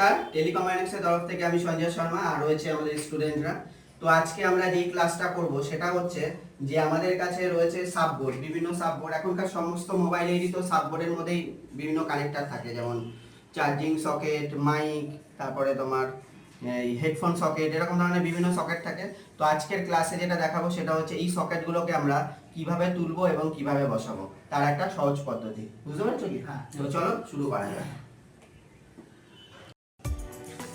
নমস্কার টেলিকমিউনিক্সের তরফ থেকে আমি সঞ্জয় শর্মা আর রয়েছে আমাদের স্টুডেন্টরা। তো আজকে আমরা যেই ক্লাসটা করব সেটা হচ্ছে যে আমাদের কাছে রয়েছে সাববোর্ড বিভিন্ন সাববোর্ড। এখনকার সমস্ত মোবাইলেরই তো সাববোর্ডের মধ্যেই বিভিন্ন কানেক্টর থাকে যেমন চার্জিং সকেট মাইক তারপরে তোমার এই হেডফোন সকেট এরকম ধরনের বিভিন্ন সকেট থাকে। তো আজকের ক্লাসে যেটা দেখাবো সেটা হচ্ছে এই সকেটগুলোকে আমরা কীভাবে তুলবো এবং কীভাবে বসাবো তার একটা সহজ পদ্ধতি। বুঝতে পারছ কি? হ্যাঁ। তো চলো শুরু করা যাক।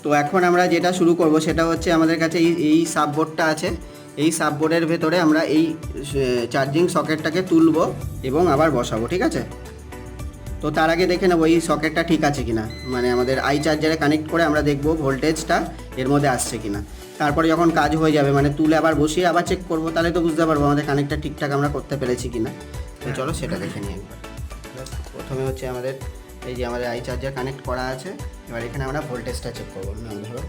তো এখন আমরা যেটা শুরু করব সেটা হচ্ছে আমাদের কাছে এই এই সাববোর্ডটা আছে। এই সাববোর্ডের ভেতরে আমরা এই চার্জিং সকেটটাকে তুলব এবং আবার বসাবো, ঠিক আছে? তো তার আগে দেখে নেব এই সকেটটা ঠিক আছে কিনা। মানে আমাদের আই চার্জারে কানেক্ট করে আমরা দেখব ভোল্টেজটা এর মধ্যে আসছে কিনা। তারপরে যখন কাজ হয়ে যাবে মানে তুলে আবার বসিয়ে আবার চেক করব, তাহলে তো বুঝতে পারব আমাদের কানেক্টটা ঠিকঠাক আমরা করতে পেরেছি কিনা। তো চলো সেটা দেখে নিই একবার। প্রথমে হচ্ছে আমাদের এই যে আমাদের আই চার্জার কানেক্ট করা আছে। এবার এখানে আমরা ভোল্টেজটা চেক করব। না ধরো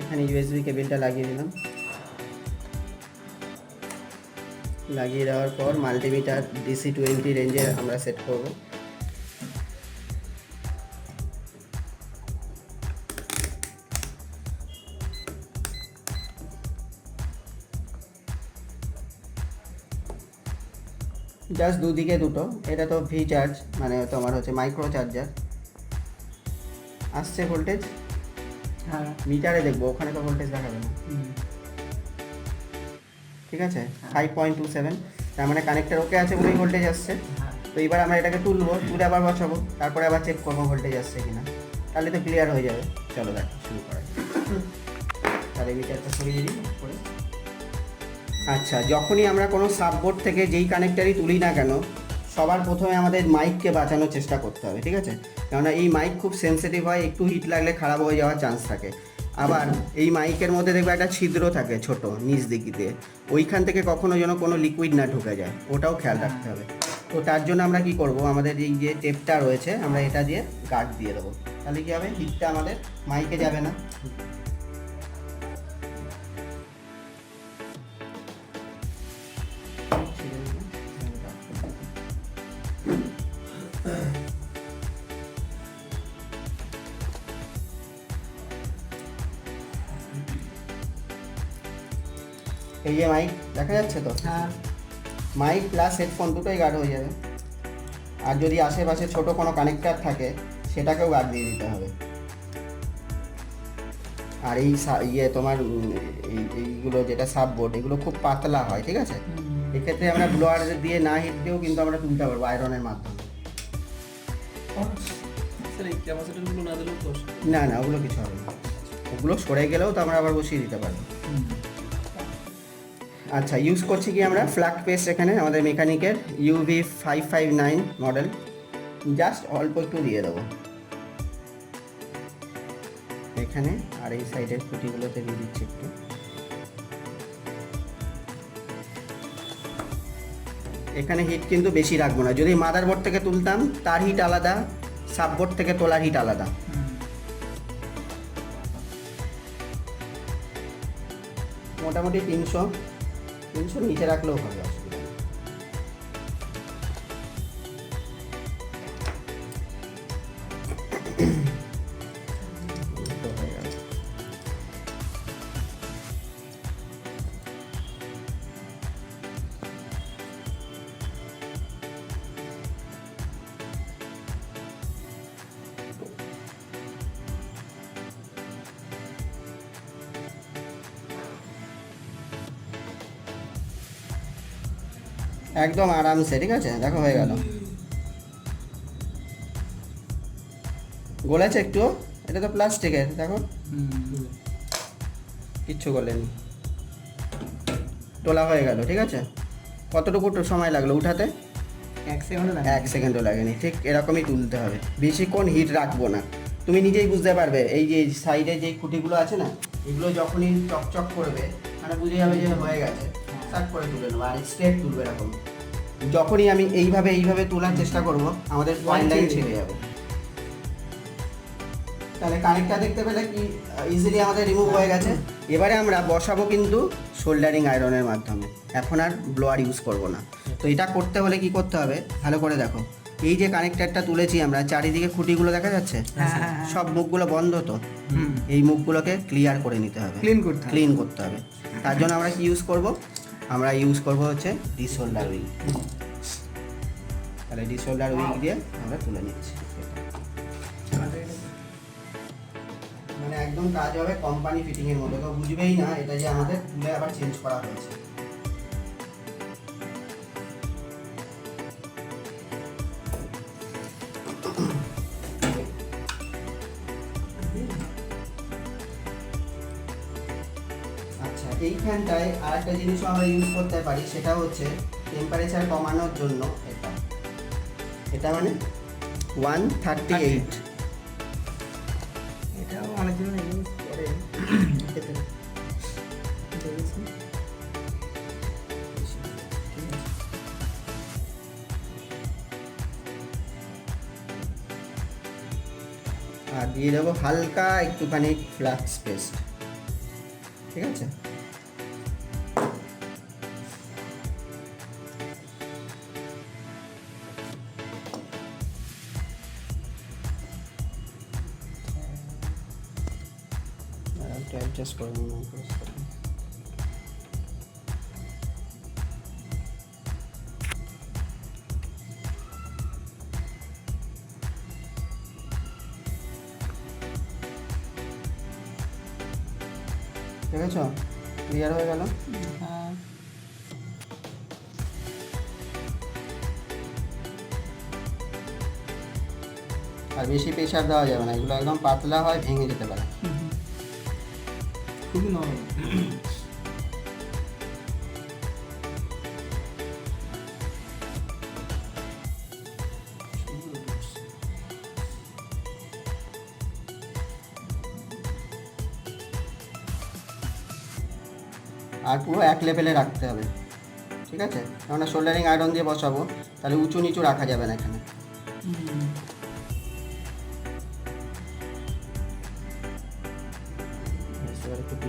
এখানে। ইউএসবি কেবিলটা লাগিয়ে দিলাম। লাগিয়ে দেওয়ার পর মাল্টিমিটার ডিসি টোয়েন্টি রেঞ্জে আমরা সেট করব। জাস্ট দুদিকে দুটো। এটা তো ভি চার্জ মানে তোমার হচ্ছে মাইক্রো চার্জার আসছে ভোল্টেজ হ্যাঁ। মিটারে দেখব ওখানে তো ভোল্টেজ দেখাবে না। ঠিক আছে? ফাইভ পয়েন্ট টু সেভেন তার মানে কানেক্টার ওকে আছে বলেই ভোল্টেজ আসছে। হ্যাঁ। তো এবার আমরা এটাকে তুলবো তুলে আবার বসাবো। তারপরে আবার চেক করব ভোল্টেজ আসছে কিনা। তাহলে তো ক্লিয়ার হয়ে যাবে। চলো দেখ শুরু করা তাহলে মিটারটা সরিয়ে দিই করে আচ্ছা যখনই আমরা কোনো সাববোর্ড থেকে যেই কানেক্টারই তুলি না কেন, সবার প্রথমে আমাদের মাইককে বাঁচানোর চেষ্টা করতে হবে, ঠিক আছে? কেননা এই মাইক খুব সেনসিটিভ হয়, একটু হিট লাগলে খারাপ হয়ে যাওয়ার চান্স থাকে। আবার এই মাইকের মধ্যে দেখবে একটা ছিদ্র থাকে ছোট, নিচ দিকিতে ওইখান থেকে কখনো যেন কোনো লিকুইড না ঢুকে যায়, ওটাও খেয়াল রাখতে হবে। তো তার জন্য আমরা কি করব? আমাদের এই যে টেপটা রয়েছে, আমরা এটা দিয়ে গার্ড দিয়ে দেবো। তাহলে কি হবে? হিটটা আমাদের মাইকে যাবে না। যে মাইক দেখা যাচ্ছে তো? হ্যাঁ। মাইক প্লাস হেডফোন দুটোই গার্ড হয়ে যাবে। আর যদি আশেপাশে ছোট কোনো কানেক্টার থাকে সেটাকেও গার্ড দিয়ে দিতে হবে। আর এই ইয়ে তোমার এই এইগুলো যেটা সাববোর্ড এগুলো খুব পাতলা হয় ঠিক আছে? এক্ষেত্রে আমরা ব্লোয়ার দিয়ে না হিট দিয়েও কিন্তু আমরা তুলতে পারব আয়রনের মাধ্যমে। না না ওগুলো কিছু হবে না। ওগুলো সরে গেলেও তো আমরা আবার বসিয়ে দিতে পারব। আচ্ছা ইউজ করছি কি আমরা? ফ্ল্যাট পেস্ট এখানে, আমাদের মেকানিকের UV five five nine model just অল্প একটু দিয়ে দেবো। এখানে আর এই সাইডের খুঁটিগুলোতে দিয়ে দিচ্ছি একটু। এখানে হিট কিন্তু বেশি রাখব না। যদি মাদারবোর্ড থেকে তুলতাম, তার হিট আলাদা সাববোর্ড থেকে তোলার হিট আলাদা। মোটামুটি তিনশো। তিনশো নিচে রাখলেও হবে। একদম আরামসে ঠিক আছে? দেখো হয়ে গেল। গলেছে একটু? এটা তো প্লাস্টিকের দেখো। কিচ্ছু গলেনি। তোলা হয়ে গেল ঠিক আছে? কতটুকু সময় লাগল উঠাতে? এক সেকেন্ডে এক সেকেন্ডও লাগেনি ঠিক এরকমই তুলতে হবে। বেশিক্ষণ হিট রাখব না। তুমি নিজেই বুঝতে পারবে এই যে সাইডে যে খুঁটিগুলো আছে না এগুলো যখনই চকচক করবে মানে বুঝে যাবে যে হয়ে গেছে। সার্ট করে তুলে নেব আর স্ট্রেট তুলবে এরকম। যখনই আমি এইভাবে এইভাবে তোলার চেষ্টা করব আমাদের পয়েন্ট লাইন ছেড়ে যাবে। তাহলে কানেক্টটা দেখতে পেলে কি ইজিলি আমাদের রিমুভ হয়ে গেছে। এবারে আমরা বসাবো কিন্তু সোল্ডারিং আয়রনের মাধ্যমে। এখন আর ব্লোয়ার ইউজ করব না। তো এটা করতে হলে কি করতে হবে? ভালো করে দেখো। এই যে কানেক্টারটা তুলেছি আমরা চারিদিকে খুঁটিগুলো দেখা যাচ্ছে? হ্যাঁ, হ্যাঁ, হ্যাঁ। সব মুখগুলো বন্ধ তো? এই মুখগুলোকে ক্লিয়ার করে নিতে হবে। ক্লিন করতে হবে। ক্লিন করতে হবে। তার জন্য আমরা কি ইউজ করব? আমরা ইউজ করব হচ্ছে ডিসোল্ডার উইক তাহলে ডিসোল্ডার উইক দিয়ে আমরা তুলে নিচ্ছি। মানে একদম কাজ হবে কোম্পানি ফিটিং এর মতো কেউ বুঝবেই না, এটা যে আমাদের তুলে আবার চেঞ্জ করা হয়েছে। এইখানটায় আরেকটা জিনিসও আমরা ইউজ করতে পারি সেটা হচ্ছে টেম্পারেচার কমানোর জন্য এটা। এটা মানে ওয়ান থার্টি এইট এটাও অনেকজন ইউজ করে আর দিয়ে দেবো হালকা একটুখানি ফ্লাক্স পেস্ট ঠিক আছে? অ্যাডজাস্ট করে নিন আছে ক্লিয়ার হয়ে গেল? আর বেশি প্রেশার দেওয়া যাবে না, এগুলো একদম পাতলা হয়, ভেঙে যেতে পারে। খুবই নরম আর পুরো এক লেভেলে রাখতে হবে। ঠিক আছে? কেননা শোল্ডারিং আয়রন দিয়ে বসাবো তাহলে উঁচু নিচু রাখা যাবে না এখানে।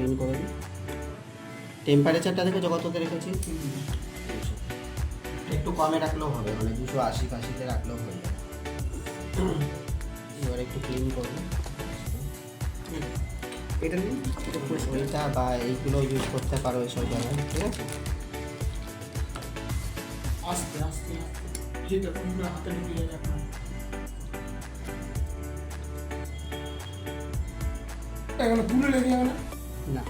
ক্লিন করে দিই। টেম্পারেচারটা দেখেছ কততে রেখেছি? একটু কমে রাখলেও হবে মানে দুশো আশি ফাশিতে রাখলেও হয়ে যাবে। এবার একটু ক্লিন করব। এটা নিয়ে ওইটা বা এইগুলো ইউজ করতে পারো এইসব জায়গায় ঠিক আছে? আস্তে আস্তে আস্তে। যেটা হাতে ঢুকে যাবে এখানে তুলে লেগে যাবে না? না।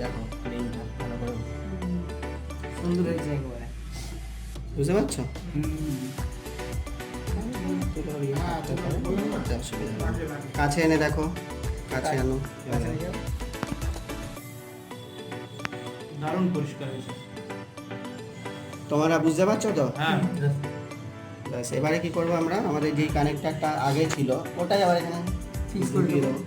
দেখো ক্লিনটা ভালো করে সুন্দর হয়েছে একেবারে। বুঝতে পারছ। কাছে এনে দেখো কাছে আনো। দারুণ পরিষ্কার হয়েছে। তোমরা বুঝতে পারছ তো? হ্যাঁ ব্যাস এবারে কি করব আমরা? আমাদের যেই কানেক্টারটা আগে ছিল ওটাই আবার এখানে Fix করে ঢুকিয়ে দেবো।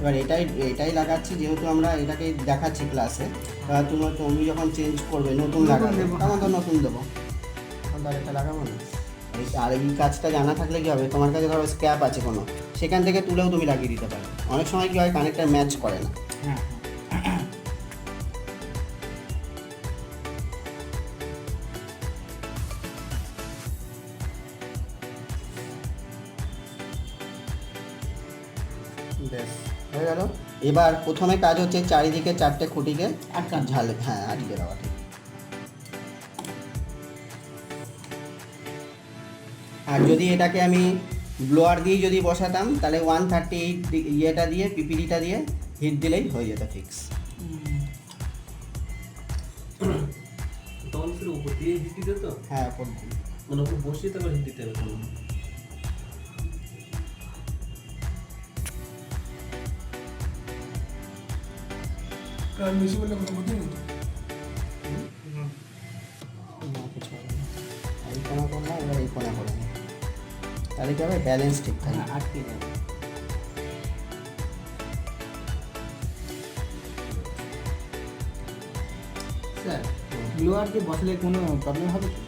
এবার এটাই এটাই লাগাচ্ছি যেহেতু আমরা এটাকে দেখাচ্ছি ক্লাসে তুমি তুমি যখন চেঞ্জ করবে নতুন লাগাবো। তখন তো নতুন দেবো। তখন তো আরেকটা লাগাবো না। আর এই কাজটা জানা থাকলে কি হবে? তোমার কাছে ধরো স্ক্যাপ আছে কোনো। সেখান থেকে তুলেও তুমি লাগিয়ে দিতে পারো। অনেক সময় কী হয় কানেক্টার ম্যাচ করে না। হ্যাঁ। এবার প্রথমে কাজ হচ্ছে চারিদিকে চারটে খুঁটিকে আটকান। ঝালে হ্যাঁ আটকে দেওয়া। ঠিক আর যদি এটাকে আমি ব্লোয়ার দিয়ে যদি বসাতাম তাহলে ওয়ান থার্টি এইট ইয়েটা দিয়ে পিপিডিটা দিয়ে হিট দিলেই হয়ে যেত ফিক্স তখন উপর দিয়ে হিট দিতে তো হ্যাঁ দিয়ে। মানে উপর বসিয়ে তারপর হিট দিতে হবে কারণ বেশি বললে কোনো তো। না। এই কোনা করলাম এবার এই কোনা করে নিই। তাহলে কি হবে ব্যালেন্স ঠিক থাকবে আটকে যাবে স্যার ব্লোয়ার দিয়ে বসলে কোনো প্রবলেম হবে তো?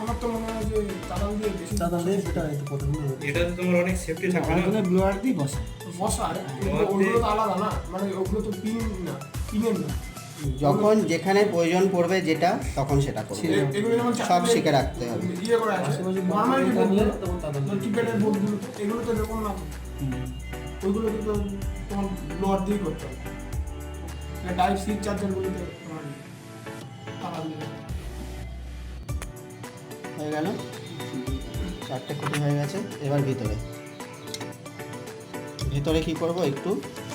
আমার তো মনে হয় যে চালান দিয়ে বেশি চাঁদা দিয়ে সেটা এই তো প্রথমে এটাতে তোমার অনেক সেফটি থাকবে না ব্লোয়ার দিয়ে বসা বসার ওগুলো তো আলাদা না মানে ওগুলো তো পিন না পিনের না। যখন যেখানে প্রয়োজন পড়বে যেটা তখন সেটা করবে। সব শিখে রাখতে হবে। এগুলো তো এরকম না। তো ওইগুলো তো তোমার লোয়ার দিয়ে করতে হবে। টাইপ সি চার্জারগুলোতে হয়ে গেল। চারটে খুঁটি হয়ে গেছে। এবার ভিতরে। ভিতরে কি করব? একটু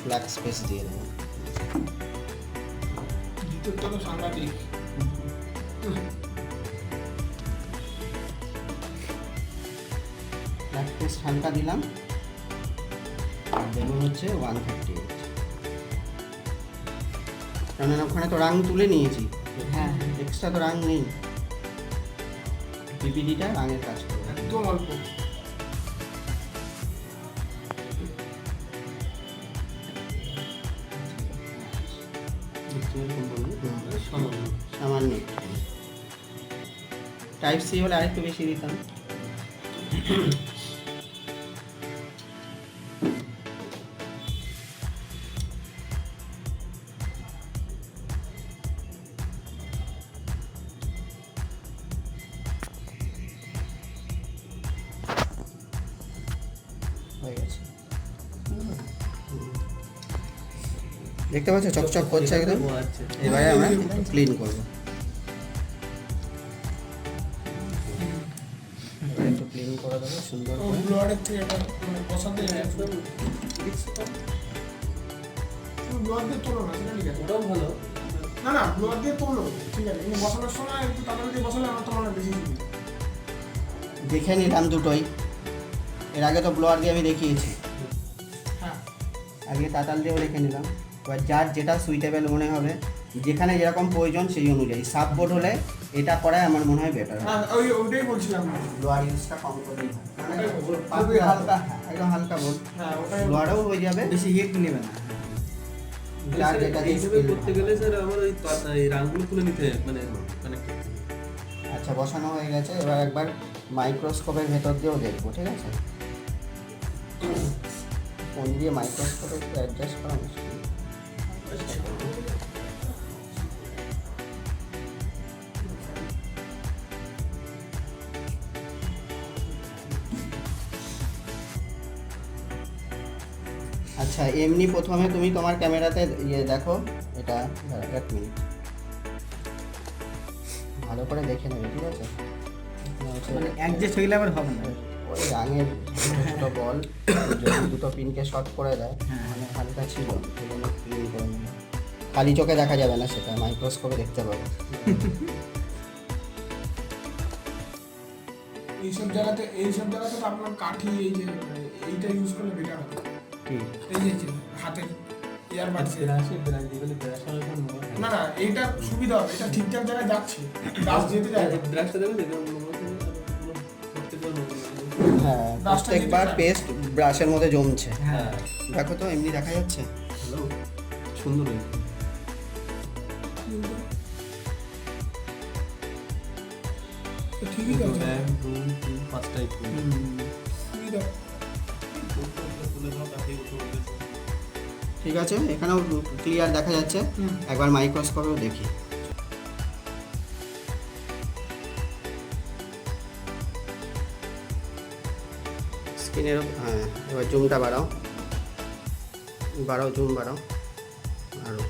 ব্ল্যাক স্পেস দিয়ে দেবো ভিতরটা তো সাংঘাতিক। ব্ল্যাক স্পেস হালকা দিলাম। আর হচ্ছে ওয়ান থার্টি এইট কারণ ওখানে তো রাং তুলে নিয়েছি। হ্যাঁ। এক্সট্রা তো রাং নেই। পিপিডিটা রাঙের কাজ করবে। একদম অল্প। সামান্য। টাইপ সি হলে আরেকটু বেশি দিতাম দেখতে পাচ্ছ চকচক করছে একদম। এবারে আমরা ক্লিন করব। একটু ক্লিন করে দেবো সুন্দর মানে বসাতে একদম তুমি ব্লোয়ার দিয়ে তোলো না সেটা ঠিক আছে। ওটাও ভালো না না ব্লোয়ার দিয়ে তোলো। ঠিক আছে কিন্তু বসানোর সময় একটু তাড়াতাড়ি দিয়ে বসালে আমার তো বেশি দেখে নিলাম দুটোই। এর আগে তো ব্লোয়ার দিয়ে আমি দেখিয়েছি। হ্যাঁ। আগে তাতাল দিয়েও দেখে নিলাম। এবার যার যেটা সুইটেবল মনে হবে যেখানে যেরকম প্রয়োজন সেই অনুযায়ী। সাব বোর্ড হলে এটা করাই আমার মনে হয় বেটার হ্যাঁ ওই ওইটাই বলছিলাম। লোয়ার ইউজটা কম করলেই হয় মানে হালকা। হ্যাঁ, একদম হালকা বোর্ড হ্যাঁ ওটাই লোয়ারও হয়ে যাবে। বেশি হিট নেবে না। যার যেটা দিয়ে এইভাবে skill করতে গেলে স্যার আমার ওই পাতা- তুলে নিতে মানে। আচ্ছা বসানো হয়ে গেছে। এবার একবার মাইক্রোস্কোপের ভেতর দিয়েও দেখব ঠিক আছে? ফোন দিয়ে মাইক্রোস্কোপে একটু অ্যাডজাস্ট করা মুশকিল। আচ্ছা এমনি প্রথমে তুমি তোমার ক্যামেরাতে ইয়ে দেখো এটা এক মিনিট। ভালো করে দেখে নেবে ঠিক আছে? মানে অ্যাডজাস্ট হয়ে গেলে আবার হবে না। ওই রাঙের ছোটো বল যদি দুটো পিনকে শর্ট করে দেয় হ্যাঁ। মানে হালকা ছিল খালি চোখে দেখা যাবে না সেটা মাইক্রোস্কোপে দেখতে পাবো এইসব জায়গাতে এইসব জায়গাতে তো আপনার কাঠি এই যে এইটা ইউজ করলে বেটার হবে এই যে হাতের ব্রাশে ব্রাশ ব্রাশ। না না এইটা সুবিধা হবে এটা ঠিকঠাক জায়গায় যাচ্ছে গাছ যেতে যায় ব্রাশটা দেখো হ্যাঁ প্রত্যেকবার পেস্ট ব্রাশের মধ্যে জমছে। হ্যাঁ। দেখো তো এমনি দেখা যাচ্ছে? সুন্দর ঠিকই আছে এক দুই তিন ঠিক আছে এখানেও ক্লিয়ার দেখা যাচ্ছে। একবার মাইক্রোস্কোপেও দেখি। স্ক্রিনের হ্যাঁ এবার জুমটা বাড়াও। বাড়াও জুম বাড়াও আরও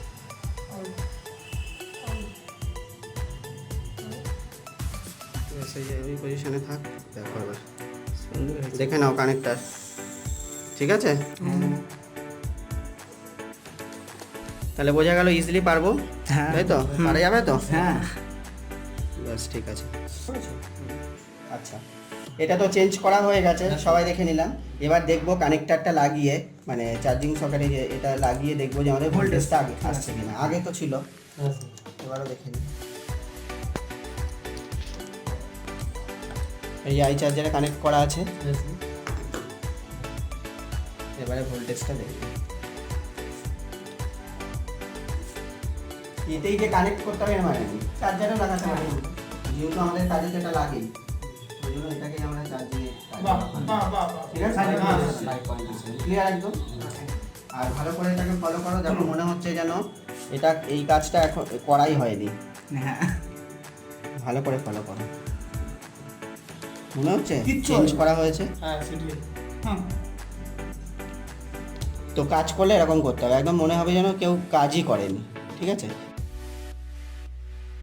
ওই পজিশনে থাক দেখো এবার। দেখে নাও কানেক্টার ঠিক আছে? তাহলে বোঝা গেল ইজিলি পারব। হ্যাঁ। তাই তো? পারা যাবে তো? হ্যাঁ। ব্যাস ঠিক আছে। আচ্ছা। এটা তো চেঞ্জ করা হয়ে গেছে, সবাই দেখে নিলাম। এবার দেখব কানেক্টারটা লাগিয়ে মানে চার্জিং সকেটে এটা লাগিয়ে দেখব যে আমাদের ভোল্টেজটা আগে আসছে কিনা। আগে তো ছিল। এবারও দেখে নিই। এই আই চার্জারে কানেক্ট করা আছে। এবারে ভোল্টেজটা দেখি। এতেই যে কানেক্ট করতে হবে মানে। চার্জারও লাগাতে হবে। যেহেতু আমাদের কাজে যেটা লাগে জন্য আমরা ঠিক আছে? ক্লিয়ার একদম? আর ভালো করে এটাকে ফলো করো যেমন মনে হচ্ছে যেন এটা এই কাজটা এখন করাই হয়নি। হ্যাঁ। ভালো করে ফলো করো। মনে হচ্ছে? চেঞ্জ করা হয়েছে? হ্যাঁ হ্যাঁ তো কাজ করলে এরকম করতে হবে। একদম মনে হবে যেন কেউ কাজই করেনি। ঠিক আছে?